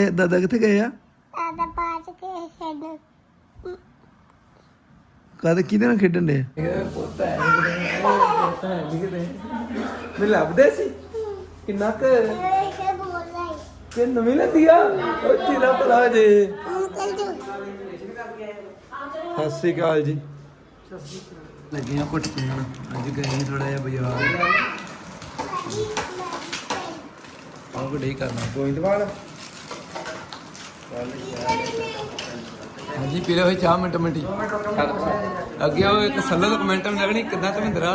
ਇਹ ਦਾਦਾ ਕਿੱਥੇ ਗਏ ਆ? ਦਾਦਾ ਪਾਸ ਕੇ ਖੇਡ। ਕਦ ਕਿਹਦੇ ਨਾਲ ਖੇਡਣ ਦੇ? ਪੁੱਤ ਹੈ ਪੁੱਤ ਹੈ ਲਿਖਦੇ ਮੈਂ ਲੱਭਦੇ ਸੀ। ਕਿੰਨਾ ਕੁ? ਇਹ ਕੇ ਬੋਲ ਰਹੀ ਕਿ ਨਵੀਂ ਲੈਂਦੀ ਆ? ਉਹ ਚੀਲਾ ਭਲਾ ਜੇ। ਅੰਕਲ ਜੀ ਸਤਿ ਸ਼੍ਰੀ ਅਕਾਲ ਜੀ। ਲੱਗੀਆਂ ਕੁੱਟੀਆਂ ਅੱਜ ਗਏ ਥੋੜਾ ਜਿਹਾ ਬਾਜ਼ਾਰ। ਆਹ ਕਰਨਾ। ਗੋਇੰਦਵਾਲ ਹਾਂਜੀ ਪੀਲੇ ਹੋਏ ਚਾਹ ਮਿੰਟ, ਮਿੰਟੀ ਅੱਗੇ ਉਹ ਇੱਕ ਸੱਲਤ ਕਮੈਂਟ ਵਿੱਚ ਲੱਗਣੀ ਕਿੱਦਾਂ ਧਰਮਿੰਦਰਾ?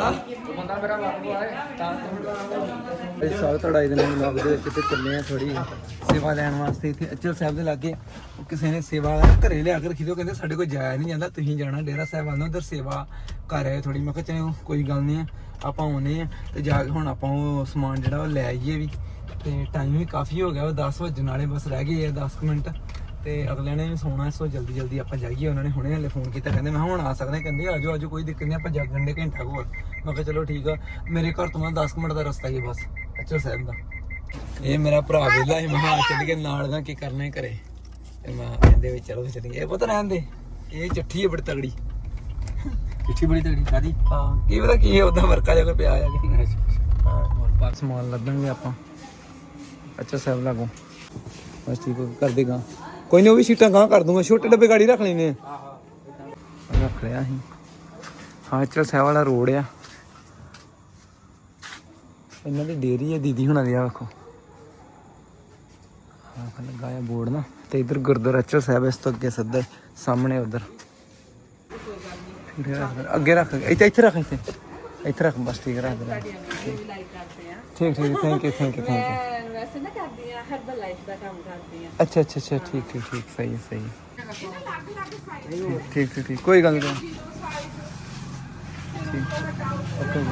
ਬੰਦਾ ਮੇਰਾ ਬਾਪੂ ਆਏ ਤਾਂ ਇਹ ਸਾਲ ਤੁਹਾਡਾ ਇਹਦੇ ਨਾਲ ਦੇ ਵਿੱਚ ਤੇ ਚੱਲੇ ਆ ਥੋੜੀ ਸੇਵਾ ਲੈਣ ਵਾਸਤੇ ਇੱਥੇ ਅਚਲ ਸਾਹਿਬ ਦੇ ਲਾਗੇ ਕਿਸੇ ਨੇ ਸੇਵਾ ਘਰੇ ਲਿਆ ਕੇ ਰੱਖੀ ਦਿਓ ਕਹਿੰਦੇ ਸਾਡੇ ਕੋਲ ਜਾਇਆ ਨਹੀਂ ਜਾਂਦਾ, ਤੁਸੀਂ ਜਾਣਾ। ਡੇਰਾ ਸਾਹਿਬ ਆਂਦਾ ਉਧਰ ਸੇਵਾ ਕਰ ਆਏ ਥੋੜੀ ਮੈਂ ਕਿਹਾ ਚਲੋ, ਕੋਈ ਗੱਲ ਨਹੀਂ ਆ, ਆਪਾਂ ਆਉਨੇ ਆ ਤੇ ਜਾ ਕੇ ਹੁਣ ਆਪਾਂ ਉਹ ਸਮਾਨ ਜਿਹੜਾ ਉਹ ਲੈ ਆਈਏ ਵੀ। ਤੇ ਟਾਈਮ ਵੀ ਕਾਫੀ ਹੋ ਗਿਆ, ਉਹ 10 ਵਜਣ ਵਾਲੇ ਬਸ ਰਹਿ ਗਏ ਆ 10 ਕੁ ਮਿੰਟ। ਤੇ ਅਗਲੇ ਨੇ ਸੋਣਾ ਸੋ ਜਲਦੀ ਜਲਦੀ ਆਪਾਂ ਜਾਈਏ। ਉਹਨਾਂ ਨੇ ਹੁਣੇ ਹਲੇ ਫੋਨ ਕੀਤਾ ਕਹਿੰਦੇ ਮੈਂ ਹੁਣ ਆ ਸਕਦਾ ਕਹਿੰਦੇ ਆਜੋ ਆਜੋ ਕੋਈ ਦਿੱਕਤ ਨਹੀਂ ਆਪਾਂ ਜਾਗਣ ਦੇ ਘੰਟਾ ਹੋਰ। ਮੈਂ ਕਿਹਾ ਚਲੋ ਠੀਕ ਆ ਮੇਰੇ ਘਰ ਤੋਂ ਨਾ 10 ਕੁ ਮਿੰਟ ਦਾ ਰਸਤਾ ਹੀ ਬਸ ਅੱਛਾ ਸਾਹਿਬ ਦਾ। ਇਹ ਮੇਰਾ ਭਰਾ ਵੇਲਾ ਹੀ ਮਹਾ ਚੱਲ ਕੇ ਨਾਲ ਦਾ ਕੀ ਕਰਨਾ ਹੈ ਘਰੇ। ਤੇ ਮੈਂ ਕਹਿੰਦੇ ਵੀ ਚਲੋ ਚੱਲੀਏ। ਇਹ ਪਤਾ ਰਹਿਣ ਦੇ ਇਹ ਚੱਠੀ ਹੈ ਬੜੀ ਤਗੜੀ ਪਿੱਛੇ ਬੜੀ ਤਗੜੀ ਕਾਦੀ ਹਾਂ ਕੀ ਪਤਾ ਕੀ ਹੈ ਉਹਦਾ ਵਰਕਾ ਜਿਹਾ ਕੋਈ ਪਿਆ ਆ ਕਿ। ਹਾਂ ਹੋਰ ਪਾਸ ਸਮਾਨ ਲੱਭਾਂਗੇ ਆਪਾਂ। ਅੱਛਾ ਸਾਹਿਬ ਲਾਗੋ। ਬਸ ਠੀਕ ਹੋ ਕਰ ਦੇਗਾ ਕੋਈ ਨਹੀਂ ਉਹ ਵੀ ਸੀਟਾਂ ਗਾਂ ਕਰ ਦੂੰਗਾ। ਛੋਟੇ ਡੱਬੇ ਗਾੜੀ ਰੱਖ ਲੈਨੇ ਆ। ਰੱਖ ਲਿਆ ਅਸੀਂ। ਹਾਂ ਚਲ ਸਾਹਿਬ ਵਾਲਾ ਰੋਡ ਆ। ਇਹਨਾਂ ਦੀ ਡੇਰੀ ਹੈ ਦੀਦੀ ਹੁਣਾਂ ਦੀ ਆ ਵੇਖੋ। ਹਾਂ ਲੱਗਾ ਆ ਬੋਰਡ ਨਾ। ਤੇ ਇਧਰ ਗੁਰਦੁਆਰਾ ਚਲ ਸਾਹਿਬ ਇਸ ਤੋਂ ਅੱਗੇ ਸਿੱਧਾ ਹੀ, ਸਾਹਮਣੇ ਉਧਰ। ਅੱਗੇ ਰੱਖ ਇੱਥੇ ਇੱਥੇ ਰੱਖ ਇੱਥੇ। ਇੱਥੇ ਰੱਖ ਬਸ ਠੀਕ ਰੱਖ ਦੇ ਠੀਕ ਠੀਕ thank you thank you thank you ਵੈਸੇ ਨਾ ਕਰਦੀ ਆ ਹਰਬਲ ਲਾਈਫ ਦਾ ਕੰਮ ਕਰਦੀ ਆ। ਅੱਛਾ ਅੱਛਾ ਅੱਛਾ ਠੀਕ ਠੀਕ ਠੀਕ ਸਹੀ ਹੈ ਸਹੀ ਹੈ। ਠੀਕ ਠੀਕ ਠੀਕ ਕੋਈ ਗੱਲ ਨਹੀਂ। ਠੀਕ। ਓਕੇ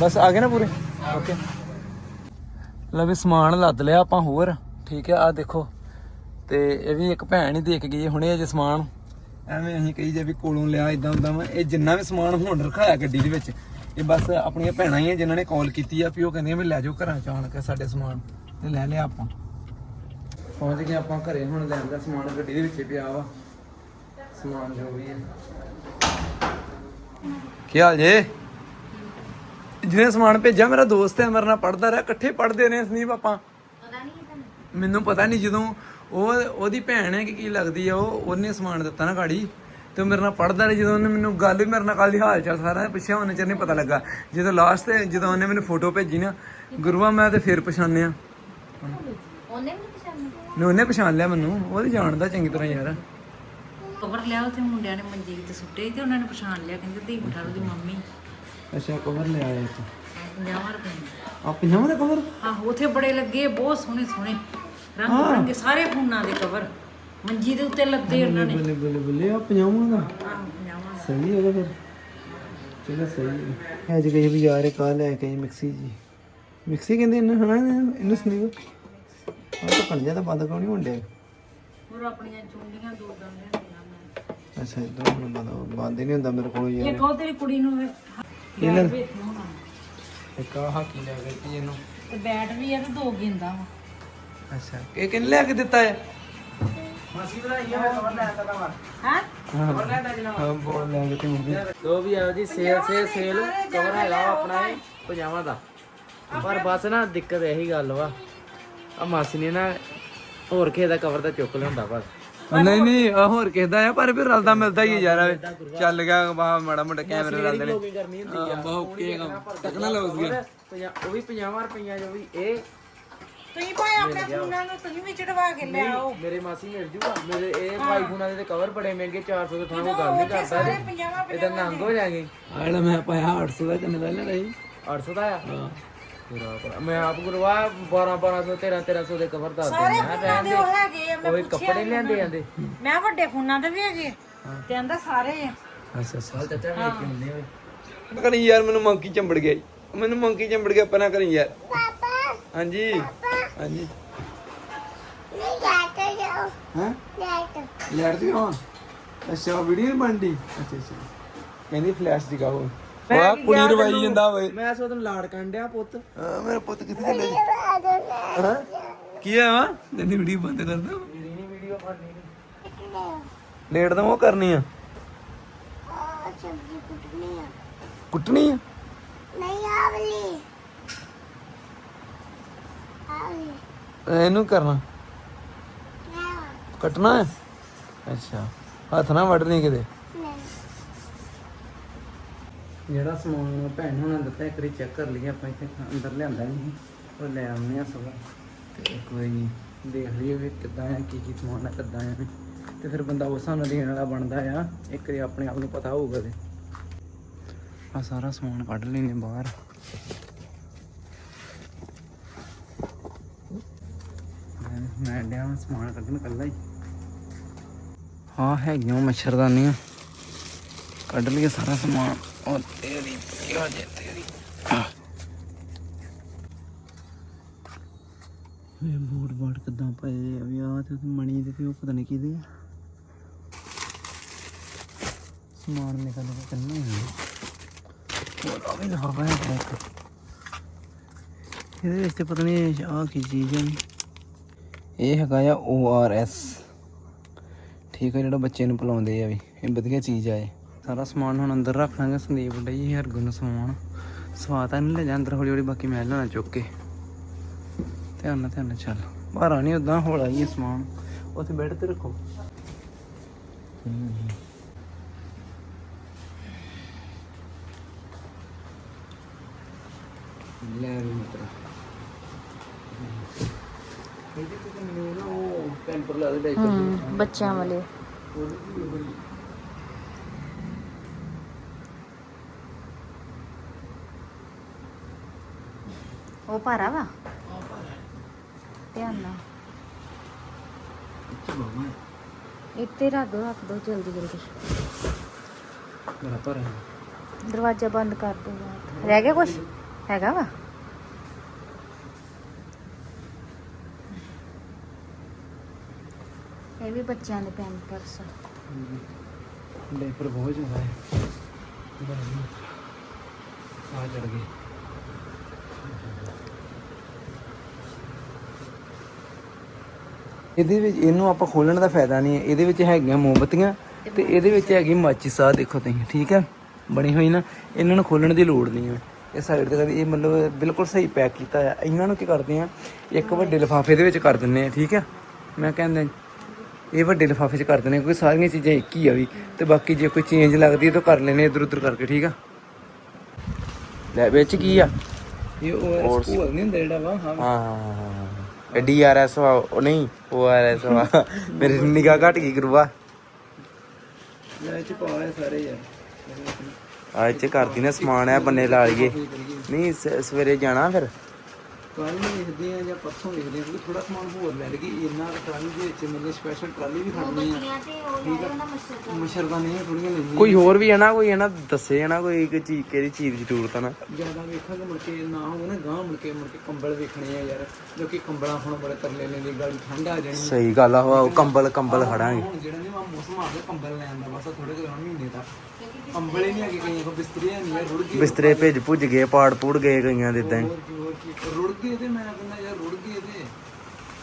ਬਸ ਆ ਗਏ ਨਾ ਪੂਰੇ? ਓਕੇ ਲੈ ਵੀ ਸਮਾਨ ਲੱਦ ਲਿਆ ਆਪਾਂ ਹੋਰ। ਠੀਕ ਹੈ ਆ ਦੇਖੋ। ਤੇ ਇਹ ਵੀ ਇੱਕ ਭੈਣ ਹੀ ਦੇ ਕੇ ਗਈ ਹੁਣੇ ਅਜੇ ਸਮਾਨ। ਐਵੇਂ ਅਸੀਂ ਕਹੀ ਜੇ ਵੀ ਕੋਲੋਂ ਲਿਆ ਇਦਾਂ ਉਦਾਂ ਵਾ। ਇਹ ਜਿੰਨਾ ਵੀ ਸਮਾਨ ਹੁਣ ਰਖਾਇਆ ਗੱਡੀ ਦੇ ਵਿੱਚ ਇਹ ਬਸ ਆਪਣੀਆਂ ਭੈਣਾਂ ਹੀ ਆ ਜਿਨ੍ਹਾਂ ਨੇ ਕਾਲ ਕੀਤੀ ਆ ਵੀ ਉਹ ਕਹਿੰਦੀਆਂ ਵੀ ਲੈ ਜਾਓ ਘਰਾਂ ਚ ਆਣ ਕੇ ਸਾਡੇ ਸਮਾਨ ਤੇ ਲੈ ਲਿਆ ਆਪਾਂ। ਪਹੁੰਚ ਗਏ ਆਪਾਂ ਘਰੇ ਹੁਣ ਲੈਣ ਦਾ ਸਮਾਨ ਗੱਡੀ ਦੇ ਵਿੱਚ ਪਿਆ ਵਾ। ਸਮਾਨ ਜੋ ਵੀ ਹੈ ਕੀ ਹਾਲ ਜੇ? ਜਿਹਨੇ ਸਮਾਨ ਭੇਜਿਆ ਮੇਰਾ ਦੋਸਤ ਹੈ ਮੇਰੇ ਨਾਲ ਪੜਦਾ ਰਿਹਾ ਇਕੱਠੇ ਪੜਦੇ ਨੇ ਸੰਦੀਪ ਆਪਾਂ। ਮੈਨੂੰ ਪਤਾ ਨਹੀਂ ਜਦੋਂ ਉਹ ਉਹਦੀ ਭੈਣ ਹੈ ਕਿ ਕੀ ਲੱਗਦੀ ਆ ਉਹ ਉਹਨੇ ਸਮਾਨ ਦਿੱਤਾ ਨਾ ਗਾੜੀ। ਤੇ ਉਹ ਮੇਰੇ ਨਾਲ ਪੜਦਾ ਰਿਹਾ ਜਦੋਂ ਉਹਨੇ ਮੈਨੂੰ ਗੱਲ ਵੀ ਮੇਰੇ ਨਾਲ ਕੱਲ ਦੀ ਹਾਲ ਚਾਲ ਸਾਰਾ ਪੁੱਛਿਆ ਉਹਨੇ ਚਿਰ ਨਹੀਂ ਪਤਾ ਲੱਗਾ। ਜਦੋਂ ਲਾਸਟ ਤੇ ਜਦੋਂ ਉਹਨੇ ਮੈਨੂੰ ਫੋਟੋ ਭੇਜੀ ਨਾ ਗੁਰੂਆ ਮੈਂ ਤੇ ਫੇਰ ਪਛਾਣਿਆ। ਉਹਨੇ ਵੀ ਪਛਾਣਿਆ? ਉਹਨੇ ਪਛਾਣ ਲਿਆ ਮੈਨੂੰ ਉਹ ਤੇ ਜਾਣਦਾ ਚੰਗੀ ਤਰ੍ਹਾਂ ਯਾਰ। ਕਵਰ ਲਿਆ ਉੱਥੇ ਮੁੰਡਿਆਂ ਨੇ ਮੰਜੀ ਤੇ ਸੁੱਟੇ ਤੇ ਉਹਨਾਂ ਨੇ ਪਛਾਣ ਲਿਆ ਕਹਿੰਦੇ ਧੀ ਬਠਾਲੂ ਦੀ ਮੰਮੀ। ਅੱਛਾ ਕਵਰ ਲੈ ਆਇਆ ਤੂੰ 50 ਰੁਪਏ ਆ ਪੰਜਾਹ ਦਾ ਕਵਰ? ਆਹੋ ਉੱਥੇ ਬੜੇ ਲੱਗੇ ਬਹੁਤ ਸੋਹਣੇ ਸੋਹਣੇ ਰੰਗ ਬਰੰਗੇ ਸਾਰੇ ਫੋਨਾਂ ਦੇ ਕਵਰ। ਮੰਜੀ ਦੇ ਉੱਤੇ ਲੱਦੇ ਉਹਨਾਂ ਨੇ। ਬੱਲੇ ਬੱਲੇ ਬੱਲੇ ਆ ਪੰਜਾਹਾਂ ਦਾ। ਆਹੋ 50 ਸਹੀ ਹੈਗਾ ਫਿਰ। ਚਲੋ ਸਹੀ ਹੈ। ਅੱਜ ਗਈ ਬਾਜ਼ਾਰ ਕਾ ਲੈ ਕੇ ਆਈ ਮਿਕਸੀ ਜੀ। ਮਿਕਸੀ ਕਹਿੰਦੇ ਇਹਨੂੰ ਹਨਾ ਇਹਨੂੰ ਸੁਨੀਓ ਆ ਤਾਂ ਕਣਜਾ ਤਾਂ ਬੰਦ ਨਹੀਂ ਹੁੰਦੇ ਹੋਰ ਆਪਣੀਆਂ ਚੁੰਡੀਆਂ ਦੋ ਦੰਦੇ ਹੁੰਦੀਆਂ ਅੱਛਾ ਇਦਾਂ ਬੰਦ ਬੰਦ ਹੀ ਨਹੀਂ ਹੁੰਦਾ ਮੇਰੇ ਕੋਲ ਯਾਰ। ਇਹ ਕਹੋ ਤੇਰੀ ਕੁੜੀ ਨੂੰ ਇਹਨਾਂ ਵੇਖ ਹੋਣਾ। ਇੱਕ ਆ ਹਾਕੀ ਲੈ ਗਈ ਤੀ ਇਹਨੂੰ। ਤੇ ਬੈਟ ਵੀ ਆ ਤੇ ਦੋ ਗੇਂਦਾ ਵਾ। ਅੱਛਾ ਇਹ ਕਿੰਨੇ ਲੈ ਕੇ ਦਿੱਤਾ ਹੈ? ਹਾਂ? ਹਾਂ ਬੋਲ ਲੈ ਕੇ ਤੀ ਮੁੰਡੀ ਜੋ ਵੀ ਆਇਓ ਜੀ ਸੇਲ ਸੇ ਸੇਲ ਕਵਰ ਹੈਗਾ ਵਾ ਆਪਣਾ ਇਹ ਪਜਾਮਾ ਦਾ। ਪਰ ਬਸ ਨਾ ਦਿੱਕਤ ਇਹੀ ਗੱਲ ਵਾ। ਆ ਮਾਸੀ ਨੇ ਨਾ ਹੋਰ ਕਿਸੇ ਦਾ ਕਵਰ ਤਾਂ ਚੁੱਕ ਲਿਆਉਂਦਾ ਬਸ। ਨਹੀਂ ਨਹੀਂ ਆਹ ਹੋਰ ਕਿਸੇ ਦਾ ਆ ਪਰ ਫਿਰ ਰਲਦਾ ਮਿਲਦਾ ਹੀ ਯਾਰ। ਚੱਲ ਗਿਆ ਬਾ ਮਾੜਾ ਮੋਟਾ ਕੈਮਰੇ ਰਲਦੇ ਨੇ। ਕਰਨੀ ਹੁੰਦੀ ਹਾਂ ਬਹੁਤ ਓਕੇ ਕੰਮ। ਗਿਆ ਪੰਜਾ- ਉਹ ਵੀ 50 ਰੁਪਈਆ ਜੋ ਵੀ ਇਹ ਤੁਸੀਂ ਭਾਈ ਆਪਣੇ ਫੋਨਾਂ ਨੂੰ ਤੁਸੀਂ ਵੀ ਚੜਵਾ ਕੇ ਲੈ ਆਓ। ਮੇਰੇ ਮਾਸੀ ਮਿਲ ਜੂਗਾ। ਮੇਰੇ ਇਹ ਆਈਫੋਨਾਂ ਦੇ ਤੇ ਕਵਰ ਬੜੇ ਮਹਿੰਗੇ 400 ਦੇ ਥਾਂ ਕੋਈ ਗੱਲ ਨਹੀਂ ਕਰਦਾ ਇਹਦਾ ਨੰਗ ਹੋ ਜਾਗੇ ਆ ਜਿਹੜਾ ਮੈਂ ਪਾਇਆ 800 ਦਾ ਕਿੰਨੇ ਦਾ ਲੈ ਲਈ 800 ਦਾ ਆ? ਪੂਰਾ ਪੂਰਾ। ਮੈਂ ਆਪ ਗੁਰਵਾ 12 1200 13 1300 ਦੇ ਕਵਰ ਦੱਸ ਦਿੰਦਾ। ਹਾਂ ਰਹਿਣ ਦੇ ਹੈਗੇ ਆ ਉਹ ਕੱਪੜੇ ਲਿਆਂਦੇ ਜਾਂਦੇ। ਮੈਂ ਵੱਡੇ ਫੋਨਾਂ ਦੇ ਵੀ ਹੈਗੇ ਤੇ ਆਂਦਾ ਸਾਰੇ ਆ। ਅੱਛਾ ਅੱਛਾ। ਚਾਚਾ ਵੇਖ ਕੇ ਹੁੰਦੇ ਓਏ ਕਰੀ ਯਾਰ ਮੈਨੂੰ ਮੰਕੀ ਚੰਬੜ ਗਿਆ ਈ। ਮੈਨੂੰ ਮੰਕੀ ਚੰਬੜ ਗਿਆ ਪਨਾ ਕਰੀ ਯਾਰ। ਪਾਪਾ। ਹਾਂਜੀ। ਹਾਂਜੀ। ਨਹੀਂ ਜਾਤਾ ਜਾਓ ਹਾਂ? ਜਾਤਾ ਲੈਟ ਦੀ ਹਾਂ। ਅੱਛਾ ਵੀਡੀਓ ਬਣਦੀ? ਅੱਛਾ ਅੱਛਾ। ਕਹਿੰਦੀ ਫਲੈਸ਼ ਦਿਖਾਓ। ਵਾਹ ਕੁੜੀ ਰਵਾਈ ਜਾਂਦਾ ਓਏ। ਮੈਂ ਸੋ ਤੈਨੂੰ ਲਾੜ ਕੰਡਿਆ ਪੁੱਤ। ਹਾਂ ਮੇਰਾ ਪੁੱਤ ਕਿੱਥੇ ਚੱਲੇ ਹਾਂ? ਕੀ ਹੈ ਵਾ? ਜੰਦੀ ਵੀਡੀਓ ਬੰਦ ਕਰ ਦੋ। ਵੀਡੀਓ ਬਣਨੀ ਨਹੀਂ ਕਿਹੜੇ ਲੇਟ ਤਾਂ ਉਹ ਕਰਨੀ ਆ। ਆ ਸਬਜ਼ੀ ਕੁੱਟਣੀ ਆ। ਕੁੱਟਣੀ ਆ? ਨਹੀਂ ਆਵਲੀ ਆਵਲੀ ਇਹਨੂੰ ਕਰਨਾ। ਕੱਟਣਾ ਹੈ? ਅੱਛਾ। ਹੱਥ ਨਾ ਵੱਢਣੀ ਕਿਤੇ। ਨਹੀਂ। ਜਿਹੜਾ ਸਮਾਨ ਭੈਣ ਹੁਣਾਂ ਦਿੱਤਾ ਇੱਕ ਵਾਰੀ ਚੈੱਕ ਕਰ ਲਈਏ ਆਪਾਂ ਇੱਥੇ ਅੰਦਰ ਲਿਆਂਦਾ ਨਹੀਂ ਉਹ ਲੈ ਆਉਂਦੇ ਆ ਸਭ ਤੇ ਕੋਈ ਨਹੀਂ ਦੇਖ ਲਈਏ ਵੀ ਕਿੱਦਾਂ ਆ ਕੀ ਕੀ ਸਮਾਨ ਆ ਕਿੱਦਾਂ ਆ ਤੇ ਫਿਰ ਬੰਦਾ ਉਸ ਹਿਸਾਬ ਨਾਲ ਦੇਣ ਵਾਲਾ ਬਣਦਾ ਆ। ਇੱਕ ਵਾਰੀ ਆਪਣੇ ਆਪ ਨੂੰ ਪਤਾ ਹੋਊਗਾ ਤੇ। ਆ ਸਾਰਾ ਸਮਾਨ ਕੱਢ ਲੈਨੇ ਬਾਹਰ। ਮੈਂ- ਡਿਆ ਵਾਂ ਸਮਾਨ ਕੱਢਣ ਕੱਲਾ ਹੀ। ਹਾਂ ਹੈਗੀਆਂ ਮੱਛਰਦਾਨੀਆਂ ਕੱਢ ਲਿਆ ਸਾਰਾ ਸਮਾਨ। ਉਹ ਤੇਰੀ ਕਿਆ ਜੇ ਤੇਰੀ? ਇਹ ਬੂਟ ਬਾਟ ਕਿਦਾਂ ਪਏ ਆ? ਵੀ ਆ ਤੇ ਮਣੀ ਦੇ ਤੇ ਉਹ ਪਤਾ ਨਹੀਂ ਕਿਹਦੇ ਆ। ਸਮਾਨ ਨਿਕਲ ਕੇ ਕੰਨੇ ਹੁੰਦੇ ਹੋਰ ਆ ਵੀ ਲਫਾਫਾ ਹੈ ਇੱਕ। ਇਹਦੇ ਵਿੱਚ ਪਤਾ ਨਹੀਂ ਆ ਕੀ ਚੀਜ਼ ਹੈ ਇਹ ਹੈਗਾ ਆ ORS ਠੀਕ ਹੈ ਜਿਹੜਾ ਬੱਚੇ ਨੂੰ ਪਿਲਾਉਂਦੇ ਆ ਵੀ। ਇਹ ਵਧੀਆ ਚੀਜ਼ ਆ ਇਹ। ਸਾਰਾ ਸਮਾਨ ਹੁਣ ਅੰਦਰ ਰੱਖ ਲਾਂਗੇ। ਸੰਦੀਪ ਡਈ ਹਰਗੁਣ ਨੂੰ ਸਮਾਨ। ਸਵਾਤਾ ਨਹੀਂ ਲੈ ਜਾ, ਅੰਦਰ ਹੌਲੀ ਹੌਲੀ ਬਾਕੀ ਮੈਂ ਲੈਣਾ ਚੁੱਕ ਕੇ। ਧਿਆਨ ਨਾਲ ਧਿਆਨ ਨਾਲ ਚੱਲ। ਭਾਰਾ ਨਹੀਂ ਉਦਾਂ ਹੌਲਾ ਹੀ ਸਮਾਨ। ਉੱਥੇ ਬੈੱਡ ਤੇ ਰੱਖੋ। ਲੈ ਵੀ ਮਿੱਤਰਾ ਇਹਦੇ ਤੇ ਮੈਨੂੰ ਨਾ ਉਹ ਪੈਂਪਰ ਲਾ ਦੇ ਡਾਈਪਰ ਹੂੰ ਬੱਚਿਆਂ ਵਾਲੇ ਉਹ ਭਾਰਾ ਵਾ ਧਿਆਨ ਨਾਲ ਇੱਥੇ ਰੱਖ ਦੋ ਰੱਖ ਦੋ ਜਲਦੀ ਜਲਦੀ ਮੇਰਾ ਪਰ ਦਰਵਾਜ਼ਾ ਬੰਦ ਕਰ ਦੋ ਬਾਹਰ। ਰਹਿ ਗਿਆ ਕੁਛ ਹੈਗਾ ਵਾ ਵੀ ਬੱਚਿਆਂ ਦੇ ਪੈਂਪਰਸ ਡਾਈਪਰ ਬਹੁਤ ਜ਼ਿਆਦਾ ਹੈ। ਆ ਚੜ ਗਏ। ਇਹਦੇ ਵਿੱਚ ਇਹਨੂੰ ਆਪਾਂ ਖੋਲਣ ਦਾ ਫਾਇਦਾ ਨਹੀਂ ਹੈ। ਇਹਦੇ ਵਿੱਚ ਹੈਗੀਆਂ ਮੋਮਬਤੀਆਂ ਤੇ ਇਹਦੇ ਵਿੱਚ ਹੈਗੀ ਮਾਚਿਸ ਆ ਦੇਖੋ ਤੁਸੀਂ ਠੀਕ ਹੈ? ਬਣੀ ਹੋਈ ਨਾ ਇਹਨਾਂ ਨੂੰ ਖੋਲਣ ਦੀ ਲੋੜ ਨਹੀਂ ਹੈ। ਇਹ ਸਾਈਡ ਤੇ ਕਦੇ ਇਹ ਮਤਲਬ ਬਿਲਕੁਲ ਸਹੀ ਪੈਕ ਕੀਤਾ ਆ ਇਹਨਾਂ ਨੂੰ ਕੀ ਕਰਦੇ ਆ ਇੱਕ ਵੱਡੇ ਲਿਫਾਫੇ ਦੇ ਵਿੱਚ ਕਰ ਦਿੰਨੇ ਆ ਠੀਕ ਹੈ? ਮੈਂ ਕਹਿੰਦਾ ਇਹ ਵੱਡੇ ਲਿਫਾਫੇ 'ਚ ਕਰ ਦਿੰਦੇ ਆ, ਕਿਉਂਕਿ ਸਾਰੀਆਂ ਚੀਜ਼ਾਂ ਇੱਕ ਹੀ ਆ ਵੀ। ਤੇ ਬਾਕੀ ਜੇ ਕੋਈ ਚੇਂਜ ਲੱਗਦੀ ਹੈ ਤਾਂ ਕਰ ਲੈਨੇ ਇਧਰ ਉਧਰ ਕਰਕੇ ਠੀਕ ਆ? ਲੈ ਵਿੱਚ ਕੀ ਆ? ਇਹ ਉਹ ਸਕੂਲ ਨਹੀਂ ਹੁੰਦਾ ਜਿਹੜਾ ਵਾ? ਹਾਂ। ਹਾਂ ਡੀਆਰਐਸ ਉਹ ਨਹੀਂ ਓਆਰਐਸ ਵਾ। ਮੇਰੀ ਨਿਗਾਹ ਘਟ ਗਈ ਗੁਰੂਆ। ਲੈ ਚ ਪਾਇਆ ਸਾਰੇ ਯਾਰ। ਆ ਇੱਥੇ ਕਰਦੀ ਨੇ ਸਮਾਨ ਆ ਬੰਨੇ ਲਾ ਲਈਏ। ਨਹੀਂ ਸਵੇਰੇ ਜਾਣਾ ਫਿਰ? ਕੱਲ ਨੂੰ ਲਿਖਦੇ ਆ ਜਾਂ ਪਰਸੋਂ ਲਿਖਦੇ ਆ ਕਿਉਂਕਿ ਥੋੜਾ ਸਮਾਨ ਹੋਰ ਲੈ ਲਈਏ। ਇੰਨਾ ਕੁ ਟਰਾਲੀ ਦੇ ਵਿੱਚ ਮਤਲਬ ਸਪੈਸ਼ਲ ਟਰਾਲੀ ਵੀ ਖੜਨੀ ਆ। ਠੀਕ ਆ? ਮਸ਼ਰਦਾਨੀਆਂ ਥੋੜੀਆਂ ਲੈਣੀਆਂ ਕੋਈ ਹੋਰ ਵੀ ਹੈ ਨਾ ਕੋਈ ਹੈ ਨਾ ਦੱਸੇ ਹੈ ਨਾ ਕੋਈ ਇੱਕ ਚੀਜ਼ ਕਿਹੜੀ ਚੀਜ਼ ਦੀ ਜ਼ਰੂਰਤ ਆ ਨਾ। ਜ਼ਿਆਦਾ ਵੇਖਾਂਗੇ ਮੁੜ ਕੇ ਨਾ ਹੋਵੇ ਨਾ ਗਾਂ ਮੁੜ ਕੇ ਮੁੜ ਕੇ ਕੰਬਲ ਵੇਖਣੇ ਆ ਯਾਰ। ਜੋ ਕਿ ਕੰਬਲਾਂ ਹੁਣ ਬੜੇ ਤਰਲੇ ਲੈਂਦੇ ਗਾੜੀ ਠੰਡ ਆ ਜਾਣੀ। ਸਹੀ ਗੱਲ ਆ ਉਹ ਕੰਬਲ ਕੰਬਲ ਖੜਾਂਗੇ। ਹੁਣ ਜਿਹੜਾ ਨਹੀਂ ਮੌਸਮ ਆ ਗਿਆ ਕੰਬਲ ਲੈਣ ਦਾ ਬਸ ਥੋੜੇ ਜਿਹਾ ਮਹੀਨੇ ਤੱਕ। ਕੰਬਲ ਹੀ ਨਹੀਂ ਹੈਗੇ ਕਈਆਂ ਕੋ ਬਿਸਤਰੇ ਨਹੀਂ ਰੁੜ ਗਏ। ਬਿਸਤਰੇ ਭੇਜ ਭੁੱਜ ਗਏ ਪਾੜ ਪੂੜ ਗਏ ਕਈਆਂ ਦੇ ਇਦਾਂ ਹੀ ਕੀ ਕੀ। ਰੁੜ ਗਏ ਤੇ ਮੈਂ ਕਹਿੰਦਾ ਯਾਰ ਰੁੜ ਗਏ ਤੇ।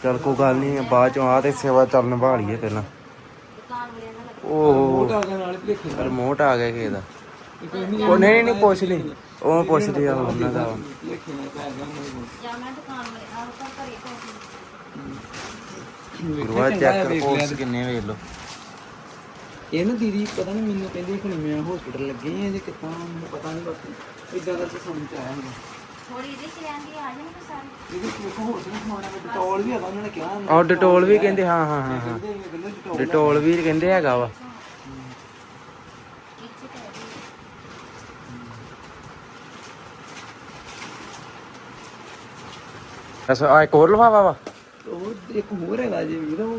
ਚੱਲ ਕੋਈ ਗੱਲ ਨਹੀਂ ਬਾਅਦ ਚੋਂ ਆ ਤੇ ਸੇਵਾ ਚੱਲ ਨਿਭਾ ਲਈਏ ਪਹਿਲਾਂ ਉਹ ਮੋਟਾ ਆ ਗਿਆ ਨਾਲ ਭੇਖੇ ਰਿਮੋਟ ਆ ਗਿਆ ਕਿਸੇ ਦਾ। ਉਹ ਨਹੀਂ ਨਹੀਂ ਪੁੱਛ ਲਈ। ਉਹ ਪੁੱਛਦੇ ਆ ਉਹਨਾਂ ਦਾ। ਭੇਖੇ ਨੇ ਪੈ ਗਿਆ ਮੈਨੂੰ ਗੁਰੂਆ ਚੈੱਕ ਰਿਪੋਰਟਸ ਕਿੰਨੇ ਵੇਖ ਲਓ। ਇਹ ਨਾ ਦੀਦੀ ਪਤਾ ਨਹੀਂ ਮੈਨੂੰ ਕਹਿੰਦੀ ਕਿ ਮੈਂ ਹਸਪੀਟਲ ਲੱਗੀ ਹਾਂ ਜੇ ਕਿੱਦਾਂ ਮੈਨੂੰ ਪਤਾ ਨਹੀਂ ਬਾਕੀ। ਇਦਾਂ ਦਾ ਤਾਂ ਸਮਝ ਚ ਆਇਆ ਹੁੰਦਾ ਥੋੜੀ ਜਿਹੀ ਚਿਆਂਦੀ ਆ ਜਾਣਗੇ ਸਾਰੇ। ਇਹਦੇ ਵਿੱਚ ਹੋਰ ਸੀ ਸਮਾਨ ਹੈ ਡਟੋਲ ਵੀ ਹੈਗਾ ਉਹਨਾਂ ਨੇ ਕਿਹਾ ਉਹ ਡਟੋਲ ਵੀ ਕਹਿੰਦੇ ਹਾਂ ਹਾਂ ਹਾਂ ਹਾਂ। ਕਹਿੰਦੇ ਕਹਿੰਦੇ ਡਟੋਲ ਡਟੋਲ ਵੀ ਕਹਿੰਦੇ ਹੈਗਾ ਵਾ। ਅਸ ਆ ਇੱਕ ਹੋਰ ਲਫਾਵਾ ਵਾ? ਉਹ ਇੱਕ ਹੋਰ ਹੈਗਾ ਜੇ ਵੀਰ ਉਹ।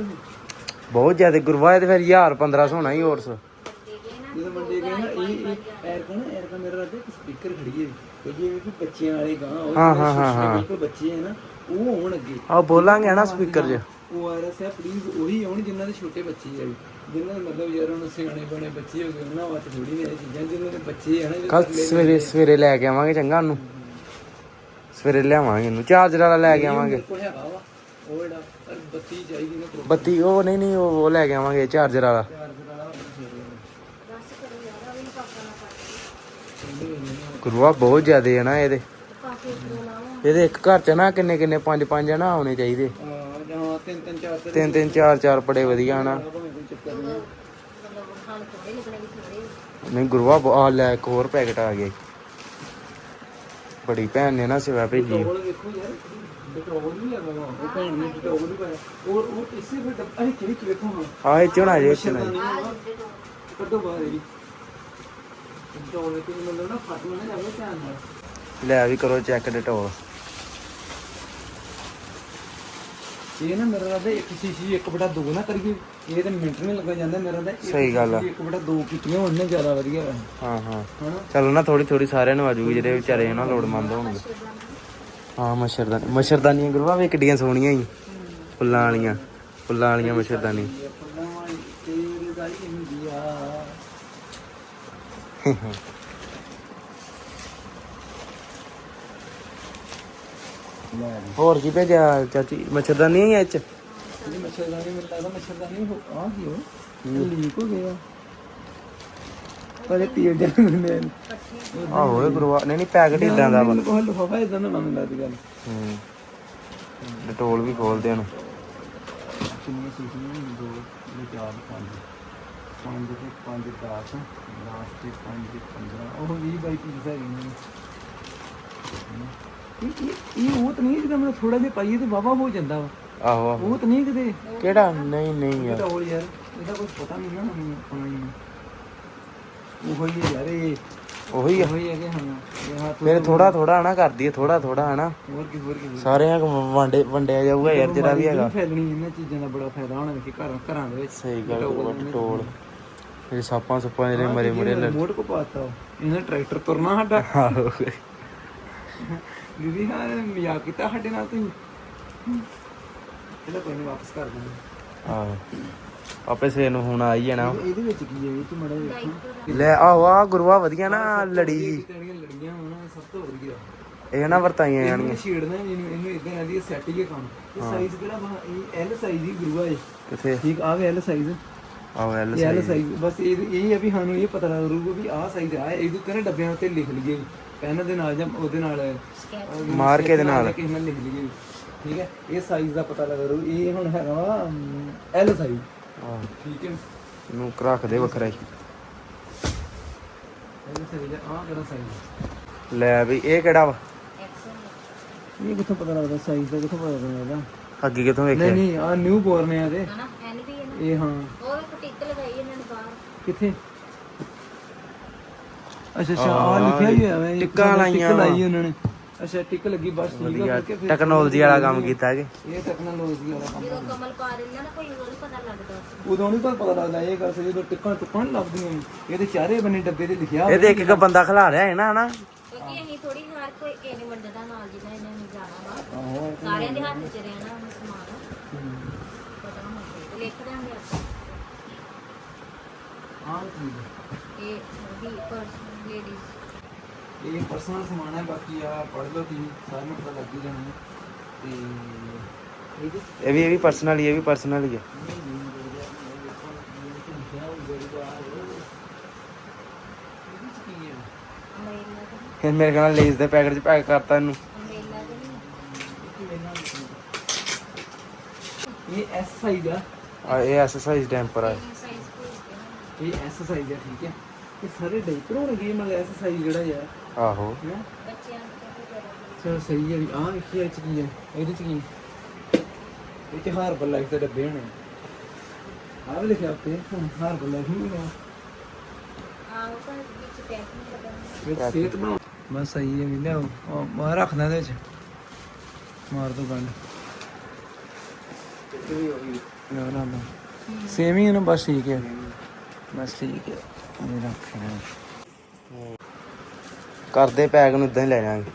ਬਹੁਤ ਜ਼ਿਆਦਾ ਗੁਰਵਾ ਤੇ ਫਿਰ 1000 1500 ਹੋਣਾ ਹੀ ਹੋਰ ਸੋ। ਜਦੋਂ ਮੰਡੇ ਗਏ ਨਾ ਇਹ ਇਹ ਐਰ ਕਾ ਨਾ ਐਰ ਕਾ ਮੇਰਾ ਰੱਬ ਇੱਕ ਸਪੀਕਰ ਖੜੀ ਹੈ। ਉਹ ਜਿਵੇਂ ਕਿ ਬੱਚਿਆਂ ਵਾਲੇ ਗਾਂ ਉਹ ਹਾਂ, ਹਾਂ, ਹਾਂ, ਹਾਂ। ਬਿਲਕੁਲ ਬੱਚੇ ਹੈ ਨਾ ਉਹ ਹੋਣ ਅੱਗੇ ਆ ਬੋਲਾਂਗੇ ਨਾ ਸਪੀਕਰ 'ਚ ਉਹ ਆਰ ਐਸ ਹੈ ਪਲੀਜ਼ ਉਹੀ ਆਉਣ ਜਿਨ੍ਹਾਂ ਦੇ ਛੋਟੇ ਬੱਚੇ ਆ ਵੀ ਜਿਨ੍ਹਾਂ ਦੇ ਮਤਲਬ ਯਾਰ ਹੁਣ ਸਿਆਣੇ ਬਣੇ ਬੱਚੇ ਹੋ ਗਏ ਉਹਨਾਂ ਵਾਸਤੇ ਥੋੜੀ ਨੇ ਇਹ ਚੀਜ਼ਾਂ ਜਿਨ੍ਹਾਂ ਦੇ ਬੱਚੇ ਆ ਨਾ ਕੱਲ ਸਵੇਰੇ ਸਵੇਰੇ ਲੈ ਕੇ ਆਵਾਂਗੇ ਚੰਗਾ ਉਹਨੂੰ। ਸਵੇਰੇ ਲਿਆਵਾਂਗੇ ਇਹਨੂੰ ਚਾਰਜਰ ਵਾਲਾ ਲੈ ਕੇ ਆਵਾਂਗੇ। ਕੋਈ ਹੈਗਾ ਵਾ ਉਹ ਜਿਹੜਾ ਪਰ ਬੱਤੀ ਚਾਹੀਦੀ ਨਾ ਬੱਤੀ ਉਹ ਨਹੀਂ ਨਹੀਂ ਉਹ ਉਹ ਲੈ ਕੇ ਆਵਾਂਗੇ ਚਾਰਜਰ ਵਾਲਾ। ਗੁਰੂਆ, ਬਹੁਤ ਜ਼ਿਆਦੇ ਆ ਨਾ ਇਹਦੇ। ਇਹਦੇ ਇੱਕ ਘਰ ਚ ਨਾ ਕਿੰਨੇ ਕਿੰਨੇ ਪੰਜ ਪੰਜ ਨਾ ਆਉਣੇ ਚਾਹੀਦੇ। ਤਿੰਨ ਤਿੰਨ, ਚਾਰ ਚਾਰ ਬੜੇ ਵਧੀਆ ਨਾ। ਭਾਵੇਂ ਨਹੀਂ ਗੁਰੂਆ ਆ ਲੈ ਇੱਕ ਹੋਰ ਪੈਕਟ ਆ ਗਿਆ ਬੜੀ ਭੈਣ ਨੇ ਨਾ ਸਿਵਾ ਭੇਜੀ। ਡਟੋਲ ਵੇਖੋ ਆ ਇਹ ਜੇ। ਕੱਢੋ ਬਾਹਰ ਇਹਦੀ। ਡਟੋਲ ਤੇ ਮਤਲਬ ਨਾ ਫਟ ਨਾ ਜਾਵੇ ਧਿਆਨ ਨਾਲ। ਲੈ ਵੀ ਕਰੋ ਚੈੱਕ ਡਟੋਲ ਇਹ ਨਾ ਮੇਰਾ ਰਾਦਾ ਇੱਕ ਸ਼ੀਸ਼ੀ ਇੱਕ ਬਟਾ ਦੋ ਨਾ ਕਰੀਏ। ਇਹ ਤੇ ਮਿੰਟ ਨਹੀਂ ਲੱਗਾ ਜਾਂਦਾ ਮੇਰਾ ਰਾਦਾ ਸਹੀ ਗੱਲ ਆ। ਇੱਕ ਬਟਾ ਦੋ ਕੀਤੀਆਂ ਹੋਣ ਨੇ ਜ਼ਿਆਦਾ ਵਧੀਆ। ਹਾਂ ਹਾਂ। ਹਨਾ? ਚਲੋ ਨਾ ਥੋੜੀ ਥੋੜੀ ਸਾਰਿਆਂ ਨੂੰ ਆਜੂਗੀ ਜਿਹੜੇ ਵਿਚਾਰੇ ਨਾ ਲੋੜਮੰਦ ਹੋਣਗੇ। ਹਾਂ ਮੱਛਰਦਾਨੀ ਮੱਛਰਦਾਨੀਆਂ ਗੁਰੂਆ ਵੇ ਕਿੱਡੀਆਂ ਸੋਹਣੀਆਂ ਹੀ ਫੁੱਲਾਂ ਵਾਲੀਆਂ ਫੁੱਲਾਂ ਵਾਲੀਆਂ ਮੱਛਰਦਾਨੀ ਫੁੱਲਾਂ ਵਾਲੀ ਤੇਰੀ ਗਾਈ ਹੁੰਦੀ ਆ ਲੈ ਹੋਰ ਕੀ ਭੇਜਿਆ ਚਾਚੀ? ਮੱਛਰਦਾਨੀ ਹੈ ਇਹ ਚ? ਇਹ ਮੱਛਰਦਾਨੀ ਮੈਨੂੰ ਲੱਗਦਾ ਮੱਛਰਦਾਨੀ ਹੋ ਆ ਕੀ ਹੋ। ਲੀਕ ਹੋ ਗਿਆ। ਪਰ ਇਹ ਤੀਰ ਜਨ ਨੇ। ਆਹੋ ਇਹ ਗੁਰੂਆ ਨਹੀਂ ਨਹੀਂ ਪੈਕਟ ਇਦਾਂ ਦਾ ਵਾ। ਕੋਲ ਲਫਾਫਾ ਇਦਾਂ ਦਾ ਨਾ ਮੈਨੂੰ ਲੱਗਦੀ ਗੱਲ। ਹੂੰ। ਡਟੋਲ ਵੀ ਖੋਲਦੇ ਹਨ ਕਿੰਨੀਆਂ ਸੀਸੀਆਂ ਨੇ ਦੋ ਨੇ ਚਾਰ ਪੰਜ। ਪੰਜ ਤੇ ਪੰਜ 10 10 ਤੇ ਪੰਜ 15 ਉਹ 20 ਬਾਈ ਪੀਸ ਹੈਗੇ ਨੇ। ਇਹ ਇਹ ਇਹ ਉਹ ਤਾਂ ਨਹੀਂ ਜਿਹਦਾ ਮੈਨੂੰ ਥੋੜਾ ਜਿਹਾ ਪਾਈਏ ਤੇ ਵਾਵਾ ਹੋ ਜਾਂਦਾ ਵਾ। ਆਹੋ ਆਹੋ। ਉਹ ਤਾਂ ਨਹੀਂ ਕਿਤੇ। ਕਿਹੜਾ? ਨਹੀਂ ਨਹੀਂ ਯਾਰ। ਢੋਲ ਯਾਰ ਇਹਦਾ ਕੁਝ ਪਤਾ ਨਹੀਂ ਨਾ ਮੈਨੂੰ ਆਪਣਾ ਹੀ ਉਹ ਹੀ ਯਾਰ ਇਹ। ਉਹੀ ਆ। ਉਹ ਹੀ ਹੈ ਮੇਰੇ ਥੋੜਾ ਥੋੜਾ ਹਨਾ ਕਰਦੀ ਹੈ ਥੋੜਾ ਥੋੜਾ ਹਨਾ। ਹੋਰ ਕੀ ਹੋਰ ਕੀ ਸਾਰਿਆਂ ਨੂੰ ਵੰਡੇ ਵੰਡਿਆ ਜਾਊਗਾ ਯਾਰ ਜਿਹੜਾ ਵੀ ਹੈਗਾ। ਫੈਲਣੀ ਇਹਨਾਂ ਚੀਜ਼ਾਂ ਦਾ ਬੜਾ ਫਾਇਦਾ ਹੋਣਾ ਕਿ ਘਰਾਂ ਘਰਾਂ ਦੇ ਵਿੱਚ। ਸਹੀ ਗੱਲ ਡਟੋਲ ਇਹ ਸਾਪਾਂ ਸੁੱਪਾਂ ਜਿਹੜੇ ਮਰੇ ਮੁਰੇ ਲੜ ਮੋੜ ਕੋ ਪਾਤਾ ਇਹਨਾਂ ਟਰੈਕਟਰ ਤੁਰਨਾ ਸਾਡਾ। ਆਹੋ। ਦੀਦੀ ਹਾਂ ਮਜ਼ਾਕ ਕੀਤਾ ਸਾਡੇ ਨਾਲ ਤੁਸੀਂ? ਇਹਦਾ ਕੋਈ ਨਹੀਂ ਵਾਪਸ ਕਰ ਦਾਂਗੇ ਆਹੋ। ਆਪੇ ਸਵੇਰ ਨੂੰ ਹੁਣ ਆ ਹੀ ਜਾਣਾ। ਇਹ- ਇਹਦੇ ਵਿੱਚ ਕੀ ਹੈ ਇਹ ਚ ਮੜਾ ਵੇਖੋ? ਲੈ ਆਹੋ ਆ ਗੁਰੂਆ ਵਧੀਆ ਨਾ ਲੜੀ। ਜੀ ਕਿਹੜੀਆਂ ਲੜੀਆਂ ਹੋਣਾ ਸਭ ਤੋਂ ਵਧੀਆ। ਇਹ ਨਾ ਵਰਤਾਈਆਂ ਜਾਣੀਆਂ ਇਹਨੂੰ ਛੇੜਨਾ ਇਹਨੂੰ ਇਹਨੂੰ ਇਦਾਂ ਆਂਦੀ ਸੈੱਟ ਹੀ ਕੰਮ। ਇਹ ਸਾਈਜ਼ ਕਿਹੜਾ ਇਹ ਐਲ ਸਾਈਜ਼ ਹੀ ਗੁਰੂਆ ਹੈ ਕਿੱਥੇ? ਠੀਕ ਆ ਵੇ ਐਲ ਸਾਈਜ਼ ਆਹੋ ਐਲ ਇਹ ਐਲ ਸਾਈਜ਼ ਬਸ ਇਹ ਇਹ ਹੈ ਵੀ ਸਾਨੂੰ ਇਹ ਪਤਾ ਲੱਗ ਰੂਗਾ ਵੀ ਆਹ ਸਾਈਜ਼ ਆ। ਇਹਦੇ ਉੱਤੇ ਨਾ ਡੱਬਿਆਂ ਉੱਤੇ ਲਿਖ ਲਈਏ। ਪੈਨ ਦੇ ਨਾਲ ਜਾਂ ਉਹਦੇ ਨਾਲ ਅਹ, ਮਾਰ ਕੇ ਦੇ ਨਾਲ। ਕਿਸੇ ਨਾਲ ਲਿਖ ਲਈਏ। ਠੀਕ ਹੈ? ਇਹ ਸਾਈਜ਼ ਦਾ ਪਤਾ ਲੱਗ ਰੂ ਇਹ ਹੁਣ ਹੈਗਾ ਵਾ ਐਲ ਸਾਈਜ਼ ਆਹੋ। ਠੀਕ ਹੈ? ਨੂੰ ਰੱਖ ਦੇ ਵੱਖਰਾ ਹੀ। ਐਲ ਸਾਈਜ਼ ਆ ਕਿਹੜਾ ਸਾਈਜ਼ ਲੈ ਵੀ ਇਹ ਕਿਹੜਾ ਵਾ? ਇਹ ਕਿੱਥੋਂ ਪਤਾ ਲੱਗਦਾ? ਸਾਈਜ਼ ਦਾ ਕਿੱਥੋਂ ਪਤਾ ਲੱਗਦਾ ਅੱਗੇ ਕਿੱਥੋਂ ਨਹੀਂ ਵੇਖਿਆ ਨਹੀਂ ਆ ਨਿਊ ਬੋਰਨ ਆ ਤੇ ਇਹ ਹਾਂ ਉਹ ਇੱਕ ਟਿੱਕ ਲਗਾਈ ਇਹਨਾਂ ਨੇ ਬਾਹਰ ਕਿੱਥੇ? ਅੱਛਾ ਅੱਛਾ ਆ ਲਿਖਿਆ ਹੀ ਹੋਇਆ ਵੇ ਟਿੱਕਾਂ ਲਾਈਆਂ ਵਾ। ਲਾਈ ਉਹਨਾਂ ਨੇ। ਅੱਛਾ ਟਿੱਕ ਲੱਗੀ ਬਸ ਠੀਕ ਆ ਵਧੀਆ ਕਰਕੇ ਫਿਰ ਟੈਕਨੋਲੋਜੀ ਵਾਲਾ ਕੰਮ ਕੀਤਾ ਕਿ? ਇਹ ਟੈਕਨੋਲੋਜੀ ਵਾਲਾ ਕੰਮ ਜਦੋਂ ਕਮਲ ਪਾ ਦਿੰਦਾ ਨਾ ਕੋਈ ਹੋਰ ਨੀ ਪਤਾ ਲੱਗਦਾ। ਉਦੋਂ ਨਹੀਂ ਪਰ ਪਤਾ ਲੱਗਦਾ ਇਹ ਗੱਲ ਸਹੀ ਜਦੋਂ ਟਿੱਕਾਂ ਟੁੱਕਾਂ ਨੀ ਲੱਭਦੀਆਂ ਨੇ। ਇਹਦੇ ਚਾਰੇ ਬੰਨੇ ਡੱਬੇ ਤੇ ਲਿਖਿਆ ਇਹ ਤੇ ਇੱਕ ਇੱਕ ਬੰਦਾ ਖਿਲਾ ਰਿਹਾ ਹੈ ਨਾ ਹਨਾ? ਕਿਉਂਕਿ ਅਸੀਂ ਥੋੜੀ ਹਰ ਕੋਈ ਕਿਸੇ ਨੇ ਵੰਡਦਾ ਨਾਲ ਜਿੱਦਾਂ ਇਹਨਾਂ ਨੇ ਜਾਣਾ ਵਾ। ਆਹੋ ਸਾਰਿਆਂ ਦੇ ਹੱਥ 'ਚ ਰਹਿਣਾ ਉਹਨੂੰ ਸਮਾਨ ਪਤਾ ਹੋਣਾ ਚਾਹੀਦਾ ਲਿਖ ਦਾਂਗੇ ਆਪਾਂ ਹਾਂ ਇਹ ਵੀ ਪਰਸਨ ਲੇਡੀਜ਼ ਹੈ। ਇਹ ਪਰਸਨਲ ਸਮਾਨ ਹੈ ਬਾਕੀ ਆ ਪੜ੍ਹ ਲਓ ਤੁਸੀਂ ਸਾਰਿਆਂ ਨੂੰ ਪਤਾ ਲੱਗ ਹੀ ਜਾਣਾ ਹੈ। ਤੇ ਇਹ ਵੀ ਇਹ ਵੀ ਪਰਸਨਲ ਹੀ ਇਹ ਵੀ ਪਰਸਨਲ ਹੀ ਹੈ। ਅੰਬਰੇਲਾ ਦਾ ਫਿਰ ਮੇਰੇ ਨਾਲ ਲੇਜ਼ ਦੇ ਪੈਕਟ 'ਚ ਪੈਕ ਕਰਤਾ ਇਹਨੂੰ। ਦਾ ਨਹੀਂ। ਇਹ ਐਸ ਸਾਈਜ਼ ਆ। ਆ ਇਹ ਐਕਸਰਸਾਈਜ਼ ਟੈਂਪਰ ਆ। ਸਾਈਜ਼ ਕੋਈ ਇਹ ਐਸ ਸਾਈਜ਼ ਆ ਠੀਕ ਹੈ? ਇਹ ਸਾਰੇ ਡਾਈਪਰ ਹੋਣਗੇ ਮਤਲਬ ਐਸ ਸਾਈਜ਼ ਜਿਹੜਾ ਯਾਰ ਆਹੋ। ਹੈ ਬੱਚਿਆਂ ਨੂੰ ਚਲ ਸਹੀ ਹੈ ਵੀ ਆਹ ਵੇਖੀ ਇਹ ਚ ਕੀ ਹੈ? ਇਹਦੇ ਚ ਕੀ? ਹੈ? ਇਹ ਚ ਹਾਰਬਲ ਲਾਈਫ ਦੇ ਡੱਬੇ ਹੋਣੇ ਆਹ ਵੀ ਲਿਖਿਆ ਉੱਤੇ ਹਾਰਬਲ ਲਾਈਫ ਨਹੀਂ ਹੋਣਾ। ਆਹ ਉਹ ਤਾਂ ਵਿੱਚ ਪੈਕਿੰਗ ਕਰਨਾ। ਵਿੱਚ ਸਿਹਤ ਬਣਾਉ ਬਸ ਸਹੀ ਹੈ ਵੀ ਲਿਆਓ। ਉਹ ਮੈਂ ਰੱਖਦਾ ਇਹਦੇ ਵਿੱਚ ਮਾਰ ਦੋ ਗੰਢ ਨਾ ਨਾ ਨਾ। ਸੇਮ ਹੀ ਹੈ ਨਾ ਬਸ ਠੀਕ ਹੈ। ਬਸ ਠੀਕ ਹੈ ਇਹ ਰੱਖਣਾ ਕਰਦੇ ਪੈਕ ਨੂੰ ਇਦਾਂ ਹੀ ਲੈ ਜਾਾਂਗੇ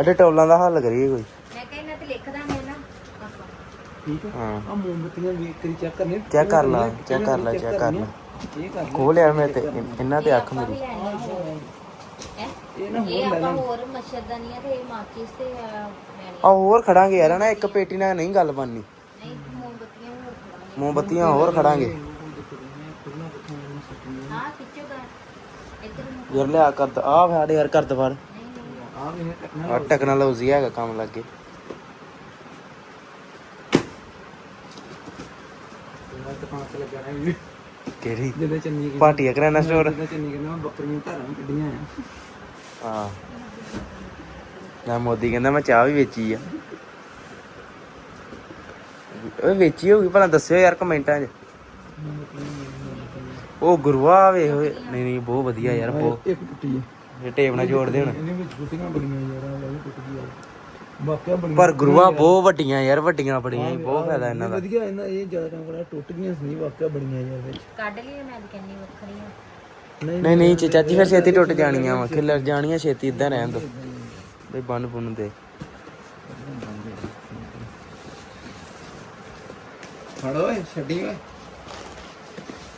ਅਡੇ ਟੋਲਾਂ ਦਾ ਹੱਲ ਕਰੀਏ ਕੋਈ। ਮੈਂ ਕਹਿੰਦਾ ਤੇ ਲਿਖ ਦਾਂਗੇ ਨਾ। ਆਪਾਂ ਠੀਕ ਹੈ? ਹਾਂ। ਆ ਮੋਮਬਤੀਆਂ ਵੇਖ ਕੇ ਚੈੱਕ ਕਰਨੇ ਚੈੱਕ ਕਰ ਲਾ ਚੈੱਕ ਕਰ ਲੈ ਚੈੱਕ ਕਰ ਲੈ। ਇਹ ਕਰ ਖੋਲ ਯਾਰ ਮੇਰੇ ਤੇ ਇਹਨਾਂ ਤੇ ਅੱਖ ਮੇਰੀ। ਹੈ ਇਹ ਨਾ ਇਹ ਹੋਰ ਲੈ ਆਪਾਂ ਲਾਂ ਹੋਰ ਮੱਛਰਦਾਨੀਆਂ ਤੇ ਮਾਚਿਸ ਤੇ ਅਹ, ਲੈਣੀਆਂ। ਆ ਹੋਰ ਖੜਾਂਗੇ ਯਾਰ ਨਾ ਇੱਕ ਪੇਟੀ ਨਾਲ ਨਹੀਂ ਗੱਲ ਬਣਨੀ। ਨਹੀਂ ਮੋਮਬੱਤੀਆਂ ਹੋਰ ਖੜਾਂਗੇ। ਮੋਮਬੱਤੀਆਂ ਹੋਰ ਖੜਾਂਗੇ ਹਾਂ ਖਿੱਚੋ ਗਾ ਇੱਧਰ ਨੂੰ ਯਾਰ ਲਿਆ ਕਰ ਆ ਫੜ ਯਾਰ ਕਰ ਦਵਾਰ ਆ ਵੀ ਹੈ ਆ ਟੈਕਨੋਲੋਜੀ ਹੈਗਾ ਕੰਮ ਲੱਗੇ। ਦੁਕਾਨ ਤੇ ਲੱਗਾ ਰਿਹਾ ਕਿਹੜੀ? ਜਦੋਂ ਚੰਨੀ ਕੀ ਪਾਟੀਆ ਕਰਿਆਨਾ ਸਟੋਰ ਜਦੋਂ ਚੰਨੀ ਕਹਿੰਦਾ ਬੱਕਰੀਆਂ ਧਾਰਾਂ ਕੱਢੀਆਂ ਆ ਹਾਂ। ਨਾ ਮੋਦੀ ਕਹਿੰਦਾ ਮੈਂ ਚਾਹ ਵੀ ਵੇਚੀ ਆ। ਓਏ ਵੇਚੀ ਹੋਊਗੀ, ਭਲਾ ਦੱਸਿਓ ਯਾਰ ਕਮੈਂਟਾਂ 'ਚ। ਉਹ ਗੁਰੂਆ ਵੇ ਹੋਏ ਨਹੀਂ ਨਹੀਂ ਬਹੁਤ ਵਧੀਆ ਯਾਰ ਬਹੁਤ। ਇੱਕ ਟੁੱਟੀ ਹੈ ਇਹ ਟੇਪ ਨਾਲ ਜੋੜਦੇ ਹੁਣ ਇਹਨੇ ਵਿੱਚ ਟੁੱਟੀਆਂ ਬੜੀਆਂ ਯਾਰ ਆ ਵਾਲੀ ਟੁੱਟ ਗਈ ਆ। ਬਾਕਿਆ ਬੜੀਆਂ ਪਰ ਗੁਰੂਆ ਬਹੁਤ ਵੱਡੀਆਂ ਯਾਰ ਵੱਡੀਆਂ ਬੜੀਆਂ ਬਹੁਤ ਫਾਇਦਾ ਇਹਨਾਂ ਦਾ। ਵਧੀਆ ਇਹਨਾਂ ਇਹ ਜ਼ਿਆਦਾ ਟਾਈਮ ਕੋਲ ਟੁੱਟ ਗਈਆਂ ਸੀ ਵਾਕਿਆ ਬੜੀਆਂ ਯਾਰ ਵਿੱਚ। ਕੱਢ ਲਈ ਮੈਂ ਤਾਂ ਕਹਿੰਦੀ ਵੱਖਰੀਆਂ। ਨਹੀਂ ਨਹੀਂ ਨਹੀਂ ਚਾਚੀ ਫਿਰ ਛੇਤੀ ਟੁੱਟ ਜਾਣੀਆਂ ਵਾ ਖਿਲਰ ਜਾਣੀਆਂ ਛੇਤੀ ਇਦਾਂ ਰਹਿਣ ਦੋ। ਬਈ ਬੰਨ ਬੁੰਨ ਦੇ। ਫੜ ਓਏ ਛੱਡੀ ਓਏ।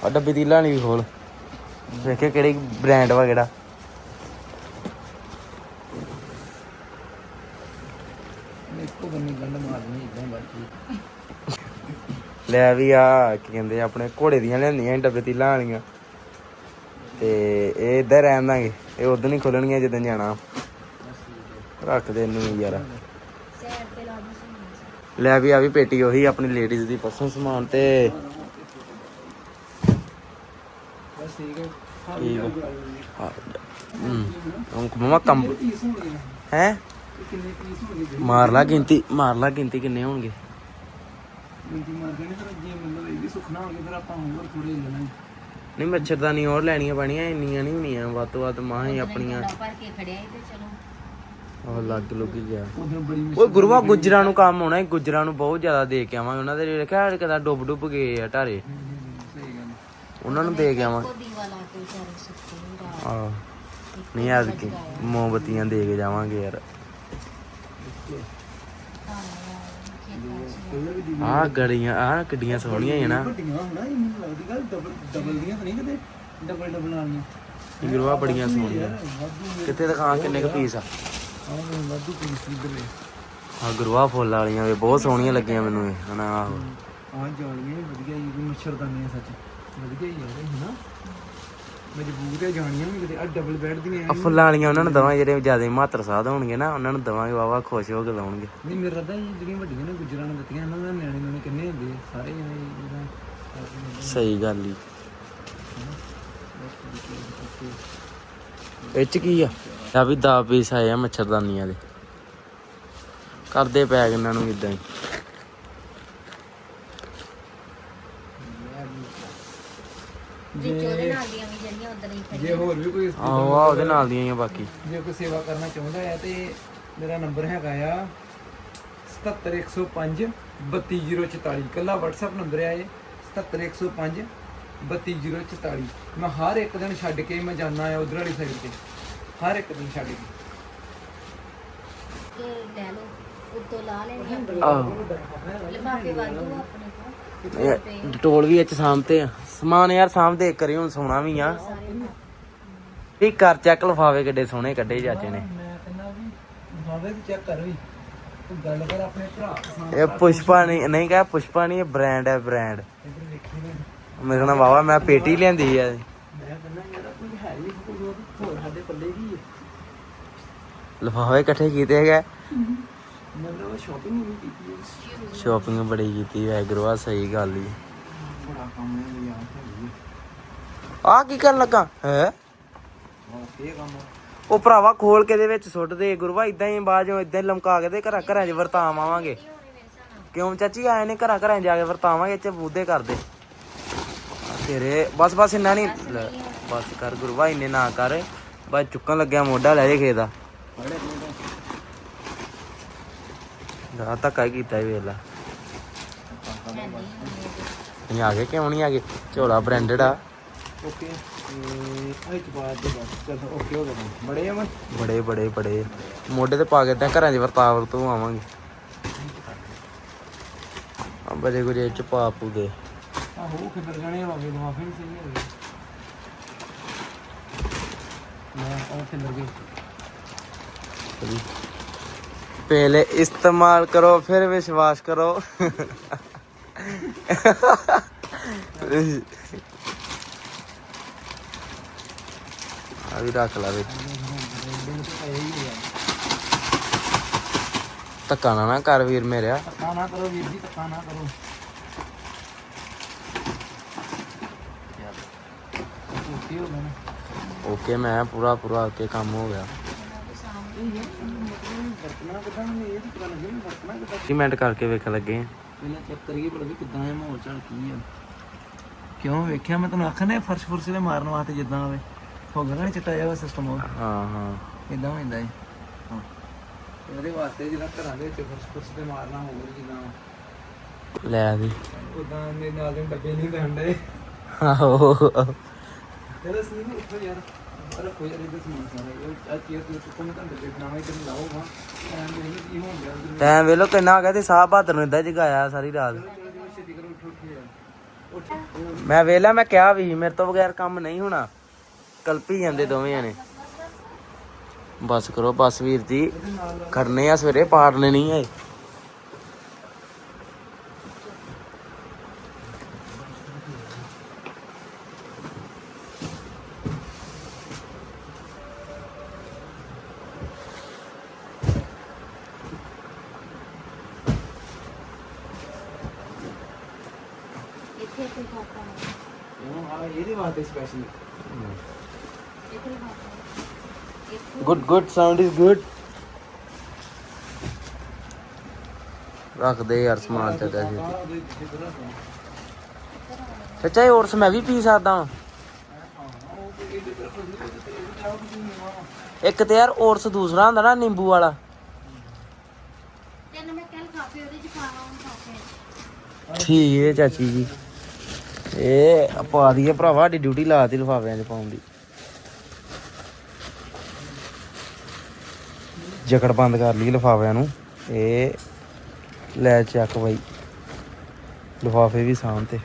ਆ ਡੱਬੀ ਦੀ ਲਾਣੀ ਵੀ ਖੋਲ। ਵੇਖੇ ਕਿਹੜੀ ਬ੍ਰਾਂਡ ਵਾ ਕਿਹੜਾ। ਇੱਕੋ ਬੰਨੀ ਗੰਢ ਮਾਰਨੀ ਇਦਾਂ ਬਾਕੀ ਲੈ ਵੀ ਆ ਕੀ ਕਹਿੰਦੇ ਆ, ਆਪਣੇ ਘੋੜੇ ਦੀਆਂ ਲਿਆਂਦੀਆਂ ਸੀ ਡੱਬੇ ਤੀਲਾਂ ਵਾਲੀਆਂ ਤੇ ਇਹ ਇੱਧਰ ਰਹਿਣ ਦਾਂਗੇ ਇਹ ਉਦੋਂ ਹੀ ਖੋਲਣਗੀਆਂ ਜਦੋਂ ਜਾਣਾ। ਰੱਖ ਦੇ ਇਹਨੂੰ ਯਾਰ। ਸਾਈਡ ਤੇ ਲਾ ਦੋ ਸਮਾਨ। ਲੈ ਵੀ ਆ ਵੀ ਪੇਟੀ ਉਹੀ ਆਪਣੀ ਲੇਡੀਜ਼ ਦੀ ਪਰਸਨਲ ਸਮਾਨ ਤੇ ਬਸ ਠੀਕ ਹੈ। ਠੀਕ ਆ ਹੂੰ। ਮਮਾ ਕੰਮ ਪੀਸ ਹੋਣਗੇ? ਨਾ? ਹੈ? ਇਹ ਕਿੰਨੇ ਪੀਸ ਹੋਣਗੇ ਮਾਰ ਲਾ ਗਿਣਤੀ ਮਾਰ ਲਾ ਗਿਣਤੀ ਕਿੰਨੇ ਹੋਣਗੇ? ਮਿੰਟੀ ਮਾਰ ਦੇਣੇ ਫਿਰ ਜੇ ਮਤਲਬ ਇਹ ਵੀ ਸੁਖਣਾ ਹੋਣਗੇ ਫਿਰ ਆਪਾਂ ਹੋਰ ਥੋੜੇ ਲੈ ਲਾਂਗੇ ਨਹੀਂ ਮੱਛਰਦਾਨੀ ਹੋਰ ਲੈਣੀਆਂ ਪੈਣੀਆਂ ਇੰਨੀਆਂ ਨਹੀਂ ਹੋਣੀਆਂ ਵੱਧ ਤੋਂ ਵੱਧ ਮਾਂ ਹੀ ਆਪਣੀਆਂ। ਭਰ ਕੇ ਖੜਿਆ ਸੀ ਤੇ ਚਲੋ। ਉਹ ਲੱਗ ਲੁੱਗ ਗਿਆ। ਓਏ ਗੁਰੂਆ ਗੁੱਜਰਾਂ ਨੂੰ ਕੰਮ ਹੋਣਾ ਹੈ ਗੁੱਜਰਾਂ ਨੂੰ ਬਹੁਤ ਜ਼ਿਆਦਾ ਦੇ ਕੇ ਆਵਾਂਗੇ। ਉਹਨਾਂ ਦੇ ਦੇਖਿਆ ਕਦਾ ਡੁੱਬ ਡੁੱਬ ਗਏ ਆ ਢਾਰੇ। ਸਹੀ ਗੱਲ ਉਹਨਾਂ ਨੂੰ ਦੇ ਕੇ ਆਵਾਂ। ਲਾ ਕੇ ਵਿਚਾਰੇ ਸੁੱਤੇ ਨਹੀਂ ਰਾਤ। ਆ ਨਹੀਂ ਅੱਜ ਕੀ ਮੋਮਬਤੀਆਂ ਦੇ ਕੇ ਜਾਵਾਂਗੇ ਯਾਰ। ਆ ਗੜੀਆਂ ਆ ਕਿੱਡੀਆਂ ਸੋਹਣੀਆਂ ਹੀ ਨਾ। ਵੱਡੀਆਂ ਹੋਣਾ ਇਹ ਮੈਨੂੰ ਲੱਗਦੀ ਗੱਲ ਡਬਲ ਡਬਲ ਦੀਆਂ ਤਾਂ ਨਹੀਂ ਕਿਤੇ ਡਬਲ ਡਬਲ ਵਾਲੀਆਂ। ਇਹ ਗੁਰੂਆ ਬੜੀਆਂ ਸੋਹਣੀਆਂ। ਕਿੱਥੇ ਦਿਖਾ ਕਿੰਨੇ ਕੁ ਪੀਸ ਆ? ਆਹ ਮੈਨੂੰ ਵਾਧੂ ਪੀਸ ਇਧਰ ਆ ਗੁਰੂਆ ਫੁੱਲ ਵਾਲੀਆਂ ਵੀ ਬਹੁਤ ਸੋਹਣੀਆਂ ਲੱਗੀਆਂ ਮੈਨੂੰ ਇਹ ਹਨਾ ਆਹੋ। ਆਹ ਜਾਣੀਆਂ ਵੀ ਵਧੀਆ ਹੀ ਕੋਈ ਮੱਛਰਦਾਨੀਆਂ ਸੱਚ। ਵਧੀਆ ਹੀ ਆ ਇਹ ਹਨਾ। ਮਜਬੂਤ ਹੈ ਜਾਣੀਆਂ ਵੀ ਕਿਤੇ। ਆ ਡਬਲ ਬੈੱਡ ਦੀਆਂ ਆ ਫੁੱਲਾਂ ਵਾਲੀਆਂ ਉਹਨਾਂ ਨੂੰ ਦਵਾਂ ਜਿਹੜੇ ਜ਼ਿਆਦਾ ਮਾਤਰ ਸਾਧ ਹੋਣਗੇ ਨਾ ਉਹਨਾਂ ਨੂੰ ਦਵਾਂਗੇ ਵਾਵਾ ਖੁਸ਼ ਹੋ ਕੇ ਲਾਉਣਗੇ। ਨਹੀਂ ਮੇਰਾ ਤਾਂ ਇਹ ਜਿਹੜੀਆਂ ਵੱਡੀਆਂ ਨੇ ਗੁਜਰਾਂ ਨੂੰ ਦਿੱਤੀਆਂ ਇਹਨਾਂ ਦਾ ਨਿਆਣੇ ਨੂੰ ਕਿੰਨੇ ਹੁੰਦੇ ਆ? ਸਾਰੇ ਜਣੇ ਜਿਹੜਾ ਸਹੀ ਗੱਲ ਹੀ ਇਹ ਚ ਕੀ ਆ? ਆ ਵੀ ਦਾ ਪੀਸ ਆਏ ਆ ਮੱਛਰਦਾਨੀਆਂ ਦੇ। ਕਰਦੇ ਪੈਕ ਇਹਨਾਂ ਨੂੰ ਇਦਾਂ ਹੀ। ਨਾਲ ਦੀਆਂ ਵੀ ਜਿਹੜੀਆਂ ਉਧਰ ਹੀ ਖੜੀਆਂ ਜੇ ਹੋਰ ਵੀ ਕੋਈ ਆਹੋ ਆ ਉਹਦੇ ਨਾਲ ਦੀਆਂ ਹੀ ਆ ਬਾਕੀ। ਜੇ ਕੋਈ ਸੇਵਾ ਕਰਨਾ ਚਾਹੁੰਦਾ ਹੈ ਤੇ ਮੇਰਾ ਨੰਬਰ ਹੈਗਾ ਆ 77105 32044 ਕੱਲਾ WhatsApp ਨੰਬਰ ਹੈ ਇਹ 77105 32044 ਮੈਂ ਹਰ ਇੱਕ ਦਿਨ ਛੱਡ ਕੇ ਮੈਂ ਜਾਣਾ ਆ ਉਧਰ ਵਾਲੀ ਸਾਈਡ ਤੇ। ਹਰ ਇੱਕ ਦਿਨ ਛੱਡ ਕੇ। ਇਹ ਲੈ ਲਓ ਉੱਤੋਂ ਲਾ ਲੈਣੀਆਂ ਆਹੋ। ਲਿਫਾਫੇ ਵਾਧੂ ਆ ਆਪਣੇ ਕੋਲ। ਇਹ ਡਟੋਲ ਵੀ ਇਹ ਚ ਸਾਂਭਤੇ ਆ। ਸਮਾਨ ਯਾਰ ਸਾਂਭਦੇ ਕਰੀ ਹੁਣ ਸੋਣਾ ਵੀ ਆ। ਇਹ ਕਰ ਚੱਕ ਲਫਾਵੇ ਕਿੱਡੇ ਸੋਹਣੇ ਕੱਢੇ ਚਾਚੇ ਨੇ। ਮੈਂ ਕਹਿੰਦਾ ਵੀ ਭਾਵੇਂ ਚੈੱਕ ਕਰ ਵੀ ਤੂੰ ਗੱਲ ਕਰ ਆਪਣੇ ਭਰਾ ਪਸੰਦ ਇਹ ਪੁਸ਼ਪਾ ਨਹੀਂ ਨਹੀਂ ਕਹਾ ਪੁਸ਼ਪਾ ਨਹੀਂ ਇਹ ਬ੍ਰਾਂਡ ਹੈ ਬ੍ਰਾਂਡ ਇੱਧਰ ਵੇਖੀ ਨੇ। ਮੇਰੇ ਨਾਲ ਵਾਵਾ ਮੈਂ ਪੇਟੀ ਲਿਆਂਦੀ ਆ। ਮੈਂ ਕਹਿੰਦਾ ਯਾਰ ਕੋਈ ਹੈ ਹੀ ਕੋਈ ਹੋਰ ਹੋਰ ਸਾਡੇ ਪੱਲੇ ਕੀ ਹੈ ਲਫਾਵੇ ਇਕੱਠੇ ਕੀਤੇ ਹੈਗੇ ਮਤਲਬ ਸ਼ਾਪਿੰਗ ਵੀ ਕੀਤੀ ਹੈ ਸ਼ਾਪਿੰਗ ਬੜੀ ਕੀਤੀ ਹੈ ਗੁਰੂਆ ਸਹੀ ਗੱਲ ਹੀ ਬੜਾ ਕੰਮ ਹੈ ਯਾਰ ਹੈਗੀ ਆ ਕੀ ਕਰਨ ਲੱਗਾ? ਹੈ? ਇਹ ਕੰਮ ਉਹ ਭਰਾਵਾ ਖੋਲ ਕੇ ਦੇ ਵਿੱਚ ਸੁੱਟ ਦੇ, ਗੁਰੂਆ ਇਦਾਂ ਹੀ ਬਾਜੋਂ ਇਦਾਂ ਹੀ ਲਮਕਾ ਕੇ ਦੇ ਘਰਾਂ ਘਰਾਂ 'ਚ ਵਰਤਾਵ ਆਵਾਂਗੇ ਕਿਉਂ ਚਾਚੀ, ਆਏ ਨੇ ਘਰਾਂ ਘਰਾਂ ਜਾ ਕੇ ਵਰਤਾਵਾਂਗੇ, ਇੱਥੇ ਬੂਦੇ ਕਰਦੇ। ਤੇਰੇ, ਬਸ ਬਸ ਇੰਨਾ ਨਹੀਂ ਬਸ ਕਰ ਗੁਰੂਆ, ਇੰਨੇ ਨਾ ਕਰ। ਬਸ ਚੁੱਕਣ ਲੱਗਿਆ ਮੋਢਾ ਲੈ ਜੇ ਖੇਦਾ ਦਾ। ਧੱਕਾ ਹੀ ਕੀਤਾ ਇਹ ਵੇਲਾ ਨਹੀਂ ਆ ਗਏ, ਕਿਉਂ ਨਹੀਂ ਆ ਗਏ? ਝੋਲਾ ਬ੍ਰਾਂਡਡ ਆ। ਬੜੇ ਬੜੇ ਬੜੇ ਮੋਢੇ ਤੇ ਪਾ ਕੇ ਤਾਂ ਘਰਾਂ ਦੀ ਵਰਤਾਵਰ ਤੋਂ ਆਵਾਂਗੇ। ਆ ਬੜੇ ਗੁਰੇ ਚ ਪਾ ਪੂਗੇ ਪਹਿਲੇ ਇਸਤੇਮਾਲ ਕਰੋ ਫਿਰ ਵਿਸ਼ਵਾਸ ਕਰੋ। ਆ ਰੱਖ ਲਾ ਵਿੱਚ। ਧੱਕਾ ਨਾ ਨਾ ਕਰ ਵੀਰ ਮੇਰਿਆ ਧੱਕਾ ਨਾ ਕਰੋ ਵੀਰ ਜੀ ਧੱਕਾ ਨਾ ਕਰੋ। ਓਕੇ ਮੈਂ ਪੂਰਾ ਪੂਰਾ ਓਕੇ ਕੰਮ ਹੋ ਗਿਆ। ਸੀਮੈਂਟ ਕਰਕੇ ਵੇਖ ਲੱਗੇ ਪਹਿਲਾਂ ਚੈੱਕ ਕਰੀਏ ਪਰ ਵੀ ਕਿਦਾਂ ਹੈ ਮਾਹੌਲ ਚੱਲ ਕੀ ਆ। ਕਿਉਂ ਵੇਖਿਆ? ਮੈਂ ਤੁਹਾਨੂੰ ਆਖਣਾ ਫਰਸ਼ ਫੁਰਸ਼ ਦੇ ਮਾਰਨ ਵਾਸਤੇ ਜਿੱਦਾਂ ਆਵੇ ਹੋ ਗਿਆ ਨਾ ਚਿੱਟਾ ਜਿਹਾ ਸਿਸਟਮ ਉਹ ਹਾਂ ਹਾਂ। ਇਦਾਂ ਹੁੰਦਾ ਹੈ। ਹਾਂ ਵਾਸਤੇ ਜਿਹੜਾ ਘਰਾਂ ਦੇ ਵਿੱਚ ਫਰਸ਼ ਫੁਰਸ਼ ਤੇ ਮਾਰਨਾ ਹੋਵੇ ਜਿੱਦਾਂ ਲੈ ਵੀ। ਉਦਾਂ ਦੇ ਨਾਲ ਦੇ ਡੱਬੇ ਨਹੀਂ ਪੈਂਦੇ ਆਹੋ। ਤੇਰਾ ਸੀ ਨਾ ਉੱਠੋ ਯਾਰ ਅਰੇ ਕੋਈ ਅਰੇ ਦੇ ਸਮਾਨ ਸਾਰਾ। ਇਹ ਆ ਚੀਜ਼ ਤੇ ਸੁੱਕਣ ਤਾਂ ਡੱਬੇ ਬਣਾਵਾ ਇਧਰ ਲਾਓਗਾ ਐਂ ਨਹੀਂ ਕੀ ਹੋ ਗਿਆ ਉਧਰ। ਟਾਈਮ ਵੇਲੋ ਕਿੰਨਾ ਹੋ ਗਿਆ ਤੇ ਸਾਹ ਬਹਾਦਰ ਨੂੰ ਇਦਾਂ ਜਗਾਇਆ ਸਾਰੀ ਰਾਤ। ਛੇਤੀ ਕਰੋ ਉੱਠੋ ਉੱਠੋ ਯਾਰ। ਉੱਠ ਮੈਂ ਵੇਲਾ ਮੈਂ ਕਿਹਾ ਵੀ ਮੇਰੇ ਤੋਂ ਬਗੈਰ ਕੰਮ ਨਹੀਂ ਹੋਣਾ। ਕਲਪੀ ਜਾਂਦੇ ਦੋਵੇਂ ਜਣੇ। ਬਸ ਕਰੋ, ਬਸ ਵੀਰ ਜੀ। ਕਰਨੇ ਆ ਸਵੇਰੇ, ਪਾੜਨੇ ਨਹੀਂ ਆਏ ਇੱਥੇ ਇੱਥੇ ਖਾਤਾ ਹੈ ਉਹ ਆ ਇਹਦੇ ਵਾਸਤੇ ਸਪੈਸ਼ਲ ਇੱਥੇ ਖਾਤਾ ਹੈ good good sound is good ਰੱਖ ਦੇ ਯਾਰ ਸਮਾਨ ਚੱਕਾ ਜੀ ਸੱਚਾ ਇਹ ਔਰਸ ਮੈਂ ਵੀ ਪੀ ਸਕਦਾ ਇੱਕ ਤੇ ਯਾਰ ਔਰਸ ਦੂਸਰਾ ਹੁੰਦਾ ਨਾ ਨਿੰਬੂ ਵਾਲਾ। ਤੈਨੂੰ ਮੈਂ ਕੱਲ ਕਾਫੀ ਉਹਦੇ ਚ ਪਾਣਾ ਹੁਣ ਕਾਫੀ ਠੀਕ ਹੈ ਚਾਚੀ ਜੀ। ਇਹ ਪਾ ਦਈਏ ਭਰਾਵਾ ਸਾਡੀ ਡਿਊਟੀ ਲਾਤੀ ਲਿਫਾਫਿਆਂ 'ਚ ਪਾਉਣ ਦੀ। ਜਕੜ ਬੰਦ ਕਰ ਲਈ ਲਿਫਾਫਿਆਂ ਨੂੰ। ਇਹ ਲੈ ਚੱਕ ਬਾਈ। ਲਿਫਾਫੇ ਵੀ ਸਾਂਭ ਤੇ।